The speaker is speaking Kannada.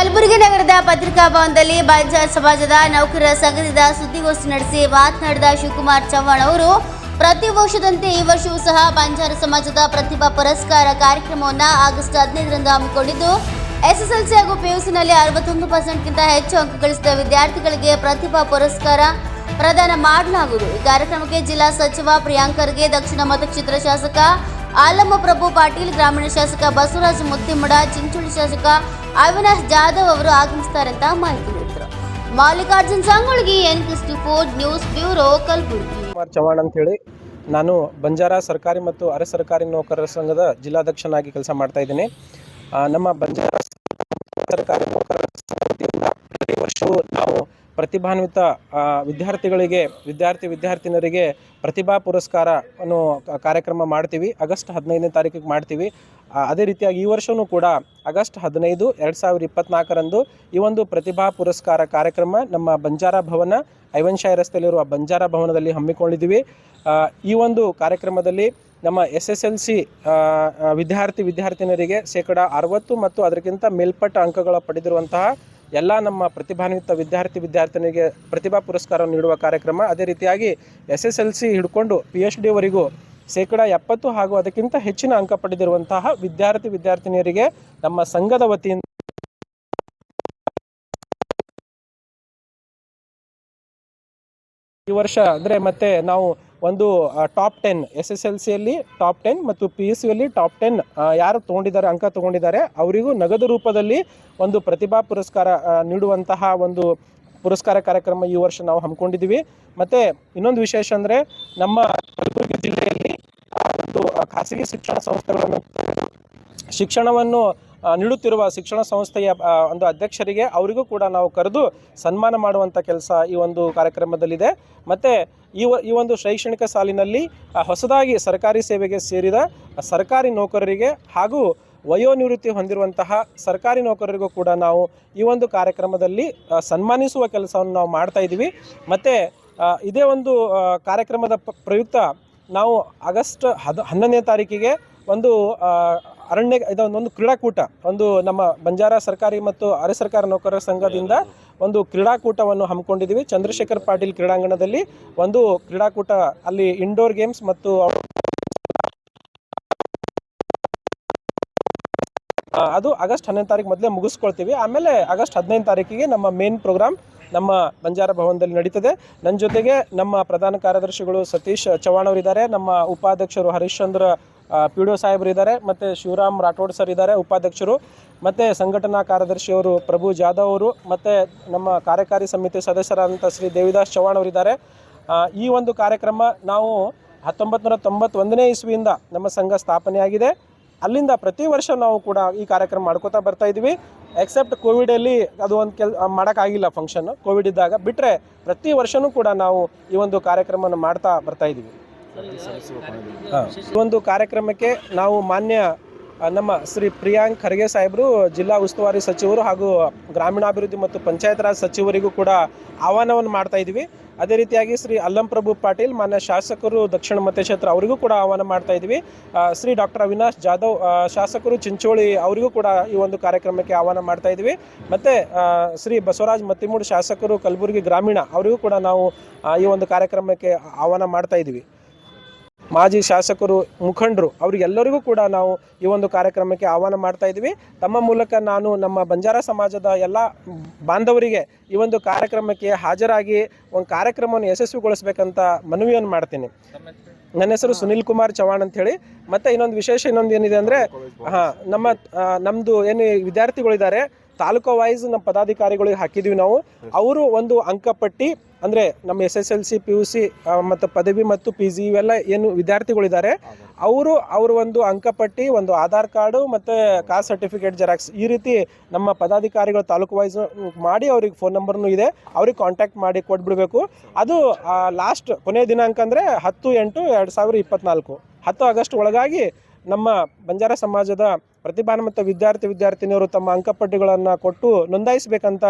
ಕಲಬುರಗಿ ನಗರದ ಪತ್ರಿಕಾ ಭವನದಲ್ಲಿ ಬಂಜಾರ್ ಸಮಾಜದ ನೌಕರರ ಸಂಘದಿಂದ ಸುದ್ದಿಗೋಷ್ಠಿ ನಡೆಸಿ ಮಾತನಾಡಿದ ಶಿವಕುಮಾರ್ ಚವ್ಹಾಣ್ ಅವರು, ಪ್ರತಿ ವರ್ಷದಂತೆ ಈ ವರ್ಷವೂ ಸಹ ಬಂಜಾರ ಸಮಾಜದ ಪ್ರತಿಭಾ ಪುರಸ್ಕಾರ ಕಾರ್ಯಕ್ರಮವನ್ನು ಆಗಸ್ಟ್ ಹದಿನೈದರಿಂದ ಹಮ್ಮಿಕೊಂಡಿದ್ದು, ಎಸ್ಎಸ್ಎಲ್ಸಿ ಹಾಗೂ ಪಿಯುಸಿನಲ್ಲಿ ಅರವತ್ತೊಂದು ಪರ್ಸೆಂಟ್ಗಿಂತ ಹೆಚ್ಚು ಅಂಕ ಗಳಿಸಿದ ವಿದ್ಯಾರ್ಥಿಗಳಿಗೆ ಪ್ರತಿಭಾ ಪುರಸ್ಕಾರ ಪ್ರದಾನ ಮಾಡಲಾಗುವುದು. ಈ ಕಾರ್ಯಕ್ರಮಕ್ಕೆ ಜಿಲ್ಲಾ ಸಚಿವ ಪ್ರಿಯಾಂಕರ್ಗೆ ದಕ್ಷಿಣ ಮತಕ್ಷೇತ್ರ ಶಾಸಕ ಆಲಮ್ಮ ಪ್ರಭು ಪಾಟೀಲ್, ಗ್ರಾಮೀಣ ಶಾಸಕ ಬಸವರಾಜ ಮುತ್ತಿಮಡ, ಚಿಂಚೋಳಿ ಶಾಸಕ ಅವಿನಾಶ್ ಜಾಧವ್ ಅವರು ಆಗಮಿಸ್ತಾರೆ ಅಂತ ಮಾಹಿತಿ ನೀಡಿದರು. Mallikarjun Sangolgi N sixty four news bureau Kalaburagi. Kumar ಅಂತ ಅಂತೇಳಿ ನಾನು ಬಂಜಾರ ಸರ್ಕಾರಿ ಮತ್ತು ಅರೆ ಸರ್ಕಾರಿ ನೌಕರರ ಸಂಘದ ಜಿಲ್ಲಾಧ್ಯಕ್ಷನಾಗಿ ಕೆಲಸ ಮಾಡ್ತಾ ಇದ್ದೀನಿ. ನಮ್ಮ ಬಂಜಾರ ಸರ್ಕಾರಿ ನೌಕರರ ಸಂಘದಿಂದ ಪ್ರತಿ ವರ್ಷವೂ ನಾವು ಪ್ರತಿಭಾನ್ವಿತ ವಿದ್ಯಾರ್ಥಿಗಳಿಗೆ, ವಿದ್ಯಾರ್ಥಿ ವಿದ್ಯಾರ್ಥಿನಿಯರಿಗೆ ಪ್ರತಿಭಾ ಪುರಸ್ಕಾರವನ್ನು ಕಾರ್ಯಕ್ರಮ ಮಾಡ್ತೀವಿ. ಆಗಸ್ಟ್ ಹದಿನೈದನೇ ತಾರೀಕಿಗೆ ಮಾಡ್ತೀವಿ. ಅದೇ ರೀತಿಯಾಗಿ ಈ ವರ್ಷವೂ ಕೂಡ ಆಗಸ್ಟ್ ಹದಿನೈದು, ಎರಡು ಸಾವಿರದ ಇಪ್ಪತ್ತ್ನಾಲ್ಕರಂದು ಈ ಒಂದು ಪ್ರತಿಭಾ ಪುರಸ್ಕಾರ ಕಾರ್ಯಕ್ರಮ ನಮ್ಮ ಬಂಜಾರ ಭವನ ಐವನ್ಶಾಹಿ ರಸ್ತೆಯಲ್ಲಿರುವ ಬಂಜಾರ ಭವನದಲ್ಲಿ ಹಮ್ಮಿಕೊಂಡಿದ್ದೀವಿ. ಈ ಒಂದು ಕಾರ್ಯಕ್ರಮದಲ್ಲಿ ನಮ್ಮ ಎಸ್ ಎಸ್ ಎಲ್ ಸಿ ವಿದ್ಯಾರ್ಥಿ ವಿದ್ಯಾರ್ಥಿನಿಯರಿಗೆ ಶೇಕಡ ಅರವತ್ತು ಮತ್ತು ಅದಕ್ಕಿಂತ ಮೇಲ್ಪಟ್ಟ ಅಂಕಗಳ ಪಡೆದಿರುವಂತಹ ಎಲ್ಲ ನಮ್ಮ ಪ್ರತಿಭಾನ್ವಿತ ವಿದ್ಯಾರ್ಥಿ ವಿದ್ಯಾರ್ಥಿನಿಗೆ ಪ್ರತಿಭಾ ಪುರಸ್ಕಾರ ನೀಡುವ ಕಾರ್ಯಕ್ರಮ ಅದೇ ರೀತಿಯಾಗಿ ಎಸ್ ಎಸ್ ಎಲ್ ಸಿ ಹಿಡ್ಕೊಂಡು ಪಿ ಎಚ್ ಡಿವರೆಗೂ ಶೇಕಡ ಎಪ್ಪತ್ತು ಹಾಗೂ ಅದಕ್ಕಿಂತ ಹೆಚ್ಚಿನ ಅಂಕ ಪಡೆದಿರುವಂತಹ ವಿದ್ಯಾರ್ಥಿ ವಿದ್ಯಾರ್ಥಿನಿಯರಿಗೆ ನಮ್ಮ ಸಂಘದ ವತಿಯಿಂದ ಈ ವರ್ಷ ಅಂದರೆ ಮತ್ತೆ ನಾವು ಒಂದು top ten S S L ಸಿಯಲ್ಲಿ ಟಾಪ್ ಟೆನ್ ಮತ್ತು ಪಿ ಯು ಸಿಯಲ್ಲಿ ಟಾಪ್ ಟೆನ್ ಯಾರು ತೊಗೊಂಡಿದ್ದಾರೆ, ಅಂಕ ತೊಗೊಂಡಿದ್ದಾರೆ, ಅವರಿಗೂ ನಗದು ರೂಪದಲ್ಲಿ ಒಂದು ಪ್ರತಿಭಾ ಪುರಸ್ಕಾರ ನೀಡುವಂತಹ ಒಂದು ಪುರಸ್ಕಾರ ಕಾರ್ಯಕ್ರಮ ಈ ವರ್ಷ ನಾವು ಹಮ್ಮಿಕೊಂಡಿದ್ದೀವಿ. ಮತ್ತು ಇನ್ನೊಂದು ವಿಶೇಷ ಅಂದರೆ ನಮ್ಮ ಕಲಬುರಗಿ ಜಿಲ್ಲೆಯಲ್ಲಿ ಒಂದು ಖಾಸಗಿ ಶಿಕ್ಷಣ ಸಂಸ್ಥೆಗಳನ್ನು ಶಿಕ್ಷಣವನ್ನು ನೀಡುತ್ತಿರುವ ಶಿಕ್ಷಣ ಸಂಸ್ಥೆಯ ಒಂದು ಅಧ್ಯಕ್ಷರಿಗೆ ಅವರಿಗೂ ಕೂಡ ನಾವು ಕರೆದು ಸನ್ಮಾನ ಮಾಡುವಂಥ ಕೆಲಸ ಈ ಒಂದು ಕಾರ್ಯಕ್ರಮದಲ್ಲಿದೆ. ಮತ್ತು ಈ ಈ ಒಂದು ಶೈಕ್ಷಣಿಕ ಸಾಲಿನಲ್ಲಿ ಹೊಸದಾಗಿ ಸರ್ಕಾರಿ ಸೇವೆಗೆ ಸೇರಿದ ಸರ್ಕಾರಿ ನೌಕರರಿಗೆ ಹಾಗೂ ವಯೋನಿವೃತ್ತಿ ಹೊಂದಿರುವಂತಹ ಸರ್ಕಾರಿ ನೌಕರರಿಗೂ ಕೂಡ ನಾವು ಈ ಒಂದು ಕಾರ್ಯಕ್ರಮದಲ್ಲಿ ಸನ್ಮಾನಿಸುವ ಕೆಲಸವನ್ನು ನಾವು ಮಾಡ್ತಾ ಇದ್ದೀವಿ. ಮತ್ತು ಇದೇ ಒಂದು ಕಾರ್ಯಕ್ರಮದ ಪ್ರಯುಕ್ತ ನಾವು ಆಗಸ್ಟ್ ಹದ ಹನ್ನೊಂದನೇ ತಾರೀಕಿಗೆ ಒಂದು ಅರಣ್ಯ ಇದೊಂದು ಒಂದು ಕ್ರೀಡಾಕೂಟ, ಒಂದು ನಮ್ಮ ಬಂಜಾರ ಸರ್ಕಾರಿ ಮತ್ತು ಅರೆ ಸರ್ಕಾರಿ ನೌಕರರ ಸಂಘದಿಂದ ಒಂದು ಕ್ರೀಡಾಕೂಟವನ್ನು ಹಮ್ಮಿಕೊಂಡಿದ್ದೀವಿ. ಚಂದ್ರಶೇಖರ್ ಪಾಟೀಲ್ ಕ್ರೀಡಾಂಗಣದಲ್ಲಿ ಒಂದು ಕ್ರೀಡಾಕೂಟ, ಅಲ್ಲಿ ಇಂಡೋರ್ ಗೇಮ್ಸ್ ಮತ್ತು ಅದು ಆಗಸ್ಟ್ ಹನ್ನೊಂದು ತಾರೀಕು ಮೊದಲೇ ಮುಗಿಸ್ಕೊಳ್ತೀವಿ. ಆಮೇಲೆ ಆಗಸ್ಟ್ ಹದಿನೈದು ತಾರೀಕಿಗೆ ನಮ್ಮ ಮೇನ್ ಪ್ರೋಗ್ರಾಮ್ ನಮ್ಮ ಬಂಜಾರ ಭವನದಲ್ಲಿ ನಡೀತದೆ. ನನ್ನ ಜೊತೆಗೆ ನಮ್ಮ ಪ್ರಧಾನ ಕಾರ್ಯದರ್ಶಿಗಳು ಸತೀಶ್ ಚವ್ಹಾಣ್ ಅವರಿದ್ದಾರೆ. ನಮ್ಮ ಉಪಾಧ್ಯಕ್ಷರು ಹರಿಶ್ಚಂದ್ರ ಪಿ ಡಿ ಸಾಹೇಬರು ಇದ್ದಾರೆ, ಮತ್ತು ಶಿವರಾಮ್ ರಾಠೋಡ್ ಸರ್ ಇದ್ದಾರೆ, ಉಪಾಧ್ಯಕ್ಷರು, ಮತ್ತು ಸಂಘಟನಾ ಕಾರ್ಯದರ್ಶಿಯವರು ಪ್ರಭು ಜಾಧವ್ ಅವರು, ಮತ್ತು ನಮ್ಮ ಕಾರ್ಯಕಾರಿ ಸಮಿತಿ ಸದಸ್ಯರಾದಂಥ ಶ್ರೀ ದೇವಿದಾಸ್ ಚೌಹಾಣ್ ಅವರಿದ್ದಾರೆ ಈ ಒಂದು ಕಾರ್ಯಕ್ರಮ ನಾವು ಹತ್ತೊಂಬತ್ತು ನೂರ ತೊಂಬತ್ತೊಂದನೇ ಇಸ್ವಿಯಿಂದ ನಮ್ಮ ಸಂಘ ಸ್ಥಾಪನೆಯಾಗಿದೆ. ಅಲ್ಲಿಂದ ಪ್ರತಿ ವರ್ಷ ನಾವು ಕೂಡ ಈ ಕಾರ್ಯಕ್ರಮ ಮಾಡ್ಕೋತಾ ಬರ್ತಾ ಇದ್ವಿ ಎಕ್ಸೆಪ್ಟ್ ಕೋವಿಡಲ್ಲಿ ಅದು ಒಂದು ಕೆಲ್ ಮಾಡೋಕ್ಕಾಗಿಲ್ಲ ಫಂಕ್ಷನ್ ಕೋವಿಡ್ ಇದ್ದಾಗ ಬಿಟ್ಟರೆ ಪ್ರತಿ ವರ್ಷವೂ ಕೂಡ ನಾವು ಈ ಒಂದು ಕಾರ್ಯಕ್ರಮವನ್ನು ಮಾಡ್ತಾ ಬರ್ತಾ ಇದ್ದೀವಿ. ಈ ಒಂದು ಕಾರ್ಯಕ್ರಮಕ್ಕೆ ನಾವು ಮಾನ್ಯ ನಮ್ಮ ಶ್ರೀ ಪ್ರಿಯಾಂಕ್ ಖರ್ಗೆ ಸಾಹೇಬರು, ಜಿಲ್ಲಾ ಉಸ್ತುವಾರಿ ಸಚಿವರು ಹಾಗೂ ಗ್ರಾಮೀಣಾಭಿವೃದ್ಧಿ ಮತ್ತು ಪಂಚಾಯತ್ ರಾಜ್ ಸಚಿವರಿಗೂ ಕೂಡ ಆಹ್ವಾನವನ್ನು ಮಾಡ್ತಾ ಇದ್ದೀವಿ. ಅದೇ ರೀತಿಯಾಗಿ ಶ್ರೀ ಅಲ್ಲಂಪ್ರಭು ಪಾಟೀಲ್, ಮಾನ್ಯ ಶಾಸಕರು, ದಕ್ಷಿಣ ಮತಕ್ಷೇತ್ರ ಅವರಿಗೂ ಕೂಡ ಆಹ್ವಾನ ಮಾಡ್ತಾ ಇದ್ದೀವಿ. ಶ್ರೀ ಡಾಕ್ಟರ್ ಅವಿನಾಶ್ ಜಾಧವ್ ಶಾಸಕರು ಚಿಂಚೋಳಿ ಅವರಿಗೂ ಕೂಡ ಈ ಒಂದು ಕಾರ್ಯಕ್ರಮಕ್ಕೆ ಆಹ್ವಾನ ಮಾಡ್ತಾ ಇದ್ದೀವಿ. ಮತ್ತು ಶ್ರೀ ಬಸವರಾಜ್ ಮತ್ತಿಮೂಡು ಶಾಸಕರು, ಕಲಬುರಗಿ ಗ್ರಾಮೀಣ ಅವರಿಗೂ ಕೂಡ ನಾವು ಈ ಒಂದು ಕಾರ್ಯಕ್ರಮಕ್ಕೆ ಆಹ್ವಾನ ಮಾಡ್ತಾ ಇದ್ದೀವಿ. ಮಾಜಿ ಶಾಸಕರು, ಮುಖಂಡರು, ಅವರಿಗೆಲ್ಲರಿಗೂ ಕೂಡ ನಾವು ಈ ಒಂದು ಕಾರ್ಯಕ್ರಮಕ್ಕೆ ಆಹ್ವಾನ ಮಾಡ್ತಾ ಇದ್ದೀವಿ. ತಮ್ಮ ಮೂಲಕ ನಾನು ನಮ್ಮ ಬಂಜಾರ ಸಮಾಜದ ಎಲ್ಲ ಬಾಂಧವರಿಗೆ ಈ ಒಂದು ಕಾರ್ಯಕ್ರಮಕ್ಕೆ ಹಾಜರಾಗಿ ಒಂದು ಕಾರ್ಯಕ್ರಮವನ್ನು ಯಶಸ್ವಿಗೊಳಿಸಬೇಕಂತ ಮನವಿಯನ್ನು ಮಾಡ್ತೀನಿ. ನನ್ನ ಹೆಸರು ಸುನಿಲ್ ಕುಮಾರ್ ಚವಾಣ್ ಅಂತ ಹೇಳಿ. ಮತ್ತೆ ಇನ್ನೊಂದು ವಿಶೇಷ ಇನ್ನೊಂದು ಏನಿದೆ ಅಂದರೆ ಹಾಂ ನಮ್ಮ ನಮ್ದು ನಮ್ಮದು ಏನು ವಿದ್ಯಾರ್ಥಿಗಳಿದ್ದಾರೆ ತಾಲೂಕು ವೈಸ್ ನಮ್ಮ ಪದಾಧಿಕಾರಿಗಳಿಗೆ ಹಾಕಿದ್ವಿ ನಾವು. ಅವರು ಒಂದು ಅಂಕಪಟ್ಟಿ ಅಂದರೆ ನಮ್ಮ S S L C P U C ಮತ್ತು ಪದವಿ ಮತ್ತು ಪಿ ಜಿ ಇವೆಲ್ಲ ಏನು ವಿದ್ಯಾರ್ಥಿಗಳಿದ್ದಾರೆ. ಅವರು ಅವರು ಒಂದು ಅಂಕಪಟ್ಟಿ ಒಂದು ಆಧಾರ್ ಕಾರ್ಡು ಮತ್ತು ಕಾಸ್ಟ್ ಸರ್ಟಿಫಿಕೇಟ್ ಜೆರಾಕ್ಸ್ ಈ ರೀತಿ ನಮ್ಮ ಪದಾಧಿಕಾರಿಗಳು ತಾಲೂಕು ವೈಸ್ ಮಾಡಿ ಅವ್ರಿಗೆ ಫೋನ್ ನಂಬರ್ನು ಇದೆ. ಅವ್ರಿಗೆ ಕಾಂಟ್ಯಾಕ್ಟ್ ಮಾಡಿ ಕೊಟ್ಬಿಡಬೇಕು. ಅದು ಲಾಸ್ಟ್ ಕೊನೆಯ ದಿನಾಂಕ ಅಂದರೆ ಹತ್ತು ಎಂಟು ಎರಡು ಸಾವಿರ ಇಪ್ಪತ್ತ್ನಾಲ್ಕು ಹತ್ತು ಆಗಸ್ಟ್ ಒಳಗಾಗಿ ನಮ್ಮ ಬಂಜಾರ ಸಮಾಜದ ಪ್ರತಿಭಾನ್ವಿತ ವಿದ್ಯಾರ್ಥಿ, ವಿದ್ಯಾರ್ಥಿನಿಯರು ತಮ್ಮ ಅಂಕಪಟ್ಟಿಗಳನ್ನು ಕೊಟ್ಟು ನೋಂದಾಯಿಸಬೇಕಂತ